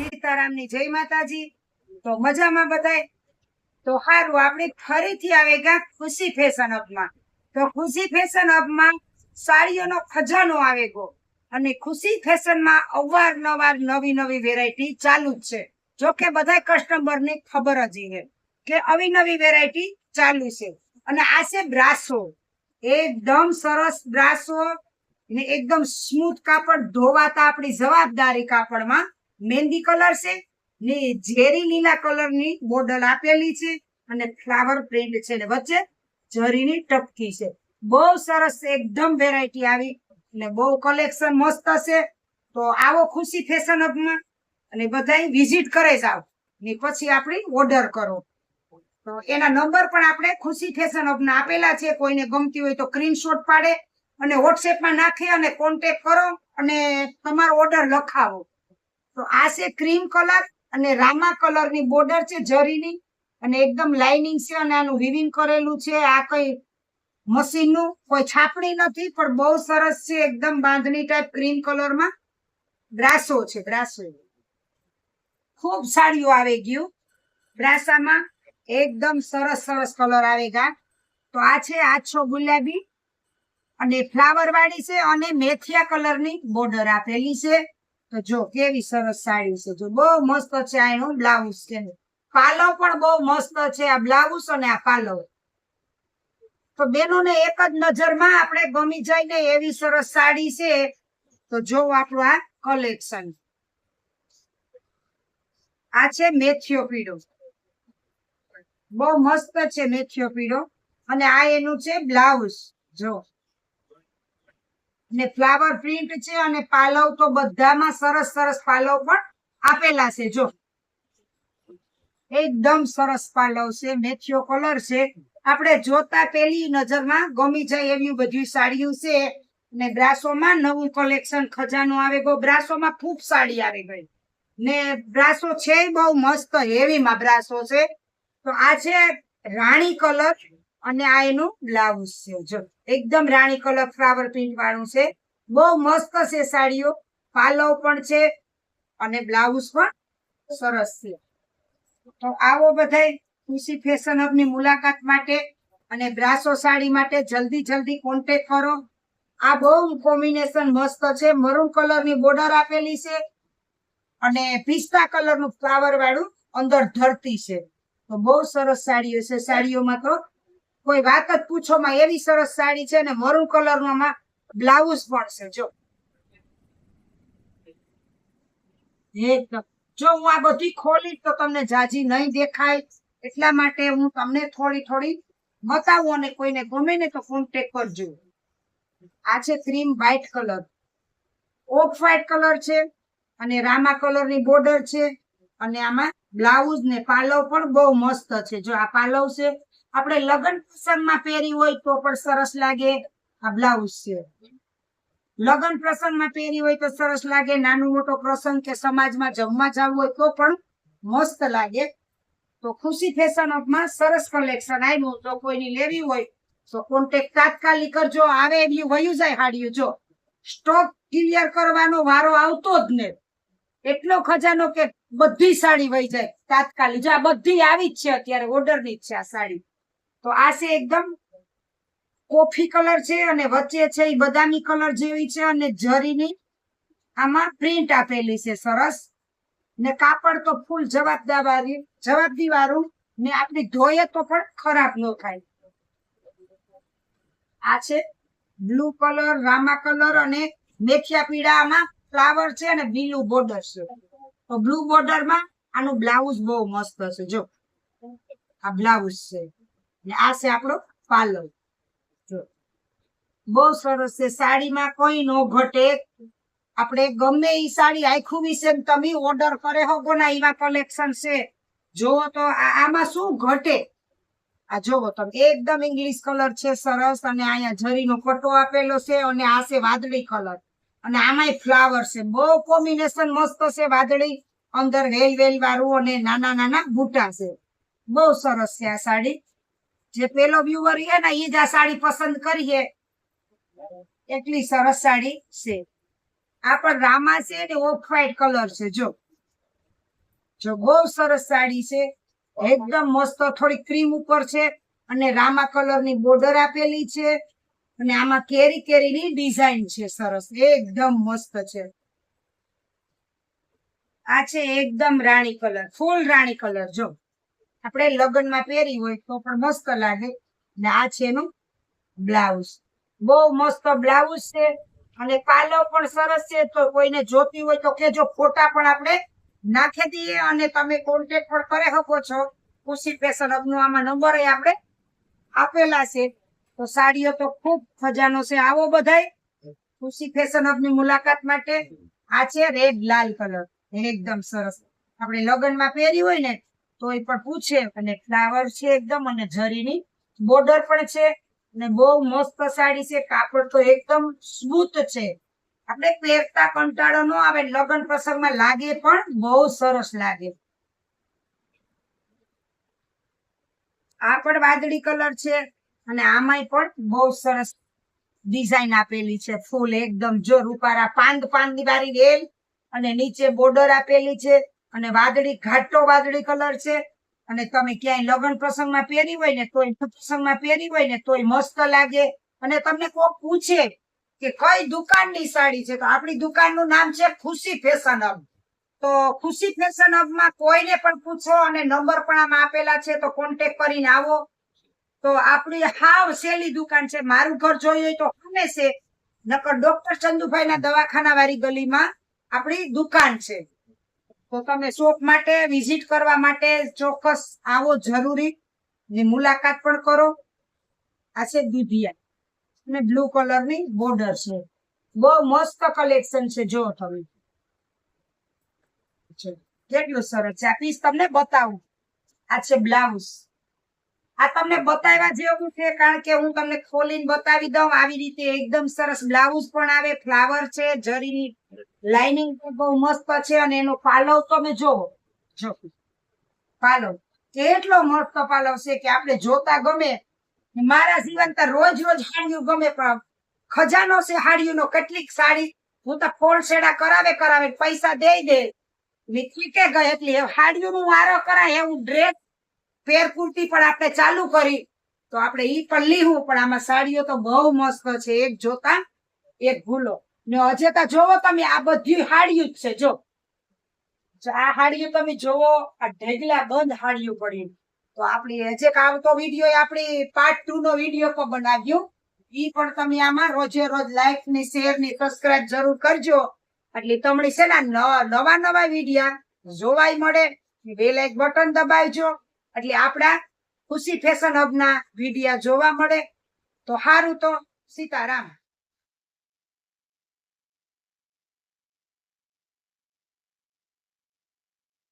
સીતારામની જય માતાજી. તો મજામાં બધાય? તો સારું આપણે ફરીથી આવે ગયા ખુશી ફેશન હબમાં તો ખુશી ફેશન હબમાં સાડીઓનો ખજાનો આવે ગયો અને ખુશી ફેશનમાં અવારનવાર નવી નવી વેરાયટી ચાલુ છે. જો કે બધા કસ્ટમરને ખબર જ છે કે આવી નવી વેરાયટી ચાલુ છે. અને આ છે બ્રાસો. એકદમ સરસ બ્રાસો. ને એકદમ સ્મૂથ કાપડ ધોવાતા આપણી જવાબદારી કાપડમાં મહેંદી કલર છે ને ઝેરી લીલા કલરની બોર્ડર આપેલી છે અને ફ્લાવર પ્રિન્ટ છે ને વચ્ચે જરીની ટપકી છે. બહુ સરસ એકદમ વેરાયટી આવી અને બહુ કલેક્શન મસ્ત છે. તો આવો ખુશી ફેશન હબમાં અને બધાય વિઝિટ કરે જાવ ને પછી આપણે ઓર્ડર કરો. તો એના નંબર પણ આપણે ખુશી ફેશન હબના આપેલા છે. કોઈને ગમતી હોય તો સ્ક્રીનશોટ પાડે અને વોટ્સએપમાં નાખે અને કોન્ટેક કરો અને તમારો ઓર્ડર લખાવો. તો આ છે ક્રીમ કલર અને રામા કલરની બોર્ડર છે જરીની અને એકદમ લાઇનિંગ છે અને આનું વિવિંગ કરેલું છે. આ કઈ મશીનનું કોઈ છાપણી નથી, પણ બહુ સરસ છે એકદમ બાંધણી ટાઈપ ક્રીમ કલરમાં બ્રાસો છે, બ્રાસો. ખૂબ સાડીઓ આવી ગયું. બ્રાસામાં એકદમ સરસ સરસ કલર આવે ગયા તો આ છે આછો ગુલાબી અને ફ્લાવર વાળી છે અને મેથિયા કલરની બોર્ડર આપેલી છે. તો જો કેવી સરસ સાડી છે. જો બહુ મસ્ત છે આ એનું બ્લાઉઝ છે પાલો પણ બહુ મસ્ત છે આ બ્લાઉઝ અને આ પાલો. તો બેનોને એક જ નજરમાં આપણે ગમી જાય ને એવી સરસ સાડી છે. તો જો આપણું આ કલેક્શન આ છે મેથિયો પીળો. બહુ મસ્ત છે મેથિયો પીળો. અને આ એનું છે બ્લાઉઝ. જો. ને ફ્લાવર પ્રિન્ટ છે અને પાલવ તો બધામાં સરસ સરસ પાલવ પણ આપેલા છે, જો. એકદમ સરસ પાલવ છે મેથિયો કલર છે. આપણે જોતા પેલી નજરમાં ગમી જાય એવી બધી સાડીઓ છે ને બ્રાસોમાં નવું કલેક્શન ખજાનો આવે ગયો. બ્રાસોમાં ખૂબ સાડી આવી ગઈ. ને બ્રાસો છે બહુ મસ્ત, હેવીમાં બ્રાસો છે. તો આ છે રાણી કલર અને આ એનું બ્લાઉઝ છે, જો. એકદમ રાણી કલર ફ્લાવર પ્રિન્ટ વાળું છે. બહુ મસ્ત છે સાડીઓ. પાલો પણ છે અને બ્લાઉઝ પણ સરસ છે. તો આવો બધા ખુશી ફેશન હબની મુલાકાત માટે અને બ્રાસો સાડી માટે જલ્દી જલ્દી કોન્ટેક કરો. આ બહુ કોમ્બિનેશન મસ્ત છે. મરૂન કલરની બોર્ડર આપેલી છે અને પિસ્તા કલરનું ફ્લાવર વાળું અંદર ધરતી છે. તો બહુ સરસ સાડીઓ છે. સાડીઓમાં તો કોઈ વાત જ પૂછોમાં એવી સરસ સાડી છે ને મરૂન કલરમાં બ્લાઉઝ પણ છે, જો. એકદમ. જો હું આ બધી ખોલી તો તમને જાજી નહીં દેખાય. એટલા માટે હું તમને થોડી થોડી બતાવું અને કોઈને ગમે ને તો કોન્ટેક કરજો. આ છે cream white colour off white colour છે અને રામા કલરની બોર્ડર છે અને આમાં બ્લાઉઝ ને પાલવ પણ બહુ મસ્ત છે. જો આ પાલવ છે આપણે લગ્ન પ્રસંગમાં પહેરી હોય તો પણ સરસ લાગે આ બ્લાઉઝ છે. લગ્ન પ્રસંગમાં પહેરી હોય તો સરસ લાગે, નાનો મોટો પ્રસંગ કે સમાજમાં જમવા જવું હોય તો પણ મસ્ત લાગે. તો ખુશી ફેશન અપમાં સરસ કલેક્શન આવ્યું જો કોઈની લેવી હોય તો કોન્ટેક તાત્કાલિક કરજો આવે એવી વયું જાય હાડિયું. જો સ્ટોક ક્લિયર કરવાનો વારો આવતો જ ને. એટલો ખજાનો કે બધી સાડી વહી જાય. તાત્કાલિક. જો આ બધી આવી જ છે અત્યારે ઓર્ડરની જ છે આ સાડી. તો આ છે એકદમ કોફી કલર છે અને વચ્ચે છે એ બદામી કલર જેવી છે અને જરીની આમાં પ્રિન્ટ આપેલી છે સરસ. ને કાપડ તો ફૂલ જવાબદારી જવાબદી વાળું ને આપણે ધોઈએ તો પણ ખરાબ ન થાય. આ છે બ્લુ કલર, રામા કલર અને મેથિયા પીળામાં ફ્લાવર છે અને બીલું બોર્ડર છે. તો બ્લુ બોર્ડરમાં આનું બ્લાઉઝ બહુ મસ્ત છે, જો. આ બ્લાઉઝ છે. આ છે આપણો પાલવ. જો. બહુ સરસ છે. સાડીમાં કોઈ નો ઘટે. આપણે ગમે એ સાડી આખું વિશે તમે ઓર્ડર કરે હો ના એવા કલેક્શન છે. જોવો તો આમાં શું ઘટે? આ જોવો તમે. એકદમ ઇંગ્લિશ કલર છે, સરસ. અને અહીંયા જરીનો પટ્ટો આપેલો છે અને આ છે વાદળી કલર અને આમાંય ફ્લાવર છે. બહુ કોમ્બિનેશન મસ્ત છે વાદળી, અંદર વેલ વેલ વાળું અને નાના નાના બુટા છે. બહુ સરસ છે આ સાડી. જે પેલો વ્યુઅર છે ને એ જ આ સાડી પસંદ કરીએ એટલી સરસ સાડી છે. આ પણ રામા છે ને ઓફ વ્હાઈટ કલર છે, જો. જો બહુ સરસ સાડી છે. એકદમ મસ્ત થોડી ક્રીમ ઉપર છે અને રામા કલરની બોર્ડર આપેલી છે. અને આમાં કેરી કેરીની ડિઝાઇન છે, સરસ. એકદમ મસ્ત છે. આ છે એકદમ રાણી કલર ફૂલ રાણી કલર જો. આપણે લગ્નમાં પહેરી હોય તો પણ મસ્ત લાગે. ને આ છે એનું બ્લાઉઝ. બહુ મસ્ત બ્લાઉઝ છે અને પાલો પણ સરસ છે. તો કોઈને જોતી હોય તો કેજો ફોટા પણ આપણે નાખી દઈએ અને તમે કોન્ટેક્ટ પણ કરી શકો છો. ખુશી ફેશન હબનો આમાં નંબર આપણે આપેલા છે. તો સાડીઓ તો ખૂબ ખજાનો છે. આવો બધાય. ખુશી ફેશન હબની મુલાકાત માટે. આ છે રેડ લાલ કલર એકદમ સરસ. આપણે લગ્નમાં પહેરી હોય ને તો એ પણ પૂછે અને ફ્લાવર છે એકદમ અને જરીની બોર્ડર પણ છે અને બહુ મસ્ત સાડી છે. કાપડ તો એકદમ સ્મૂથ છે. આપણે પહેરતા કંટાળો ન આવે, લગ્ન પ્રસંગમાં લાગે પણ બહુ સરસ લાગે. આ પણ વાદળી કલર છે અને આમાંય પણ બહુ સરસ ડિઝાઇન આપેલી છે. ફૂલ એકદમ જો રૂપારા પાંદ પાંદની વાળી વેલ અને નીચે બોર્ડર આપેલી છે. અને વાદળી, ઘાટો વાદળી કલર છે. અને તમે ક્યાંય લગ્ન પ્રસંગમાં પહેરી હોય ને તોય પ્રસંગમાં પહેરી હોય ને તોય મસ્ત લાગે. અને તમને કોક પૂછે કે કઈ દુકાનની સાડી છે? તો આપણી દુકાનનું નામ છે ખુશી ફેશન હબ. તો ખુશી ફેશન હબમાં કોઈને પણ પૂછો અને નંબર પણ આમાં આપેલા છે તો કોન્ટેક કરીને આવો. તો આપણી હાવ સહેલી દુકાન છે. મારું ઘર જોયું હોય તો સામે છે નકર ડોક્ટર ચંદુભાઈ ના દવાખાના વાળી ગલીમાં આપણી દુકાન છે. તો તમે શોપ માટે વિઝિટ કરવા માટે ચોક્કસ આવો જરૂરી. ને મુલાકાત પણ કરો. આ છે દુધિયા અને બ્લુ કલરની બોર્ડર છે. બહુ મસ્ત કલેક્શન છે. જો તમે. કેટલું સરસ છે. આ પીસ તમને બતાવું. આ છે બ્લાઉઝ. આ તમને બતાવ્યા જેવું છે, કારણ કે હું તમને ખોલીને બતાવી દઉં. આવી રીતે એકદમ સરસ બ્લાઉઝ પણ આવે, ફ્લાવર છે, જરીની લાઇનિંગ પણ બહુ મસ્ત છે, અને એનો પાલવ તમે જોવો. જો, પાલવ. કેટલો મસ્ત પાલવ છે કે આપણે જોતા ગમે. મારા જીવન તો રોજ રોજ હાડિયું ગમે, પણ ખજાનો છે હાડિયુંનો, કેટલીક સાડી હું તો ફોલ શેડા કરાવે કરાવે, પૈસા દે દે. ને કે ગઈ, એટલે હાડિયું નું વારો કરાય, એવું ડ્રેસ પેર પણ આપણે ચાલુ કરી, તો આપણે ઈ પણ લીહું પણ આમાં સાડીઓ તો બહુ મસ્ત છે, એક જોતા, એક ભૂલો. ને અજેતા જોવો તમે, આ બધી હાડિયું જ છે, જો. આ હાડિયું તમે જોવો, આ ઢેગલા બંધ હાડિયું પડ્યું તો આપણી હજે આવતો વીડિયો આપણી પાર્ટ ટુ નો વીડિયો પણ બનાવ્યો. ઈ પણ તમે આમાં રોજે રોજ લાઈકની શેરની સબસ્ક્રાઇબ જરૂર કરજો. એટલે તમને છે ને નવા નવા વિડીયા જોવાય મળે. બે એક બટન દબાવજો. એટલે આપણા ખુશી ફેશન હબના વિડિયા જોવા મળે. તો સારું તો સીતારામ.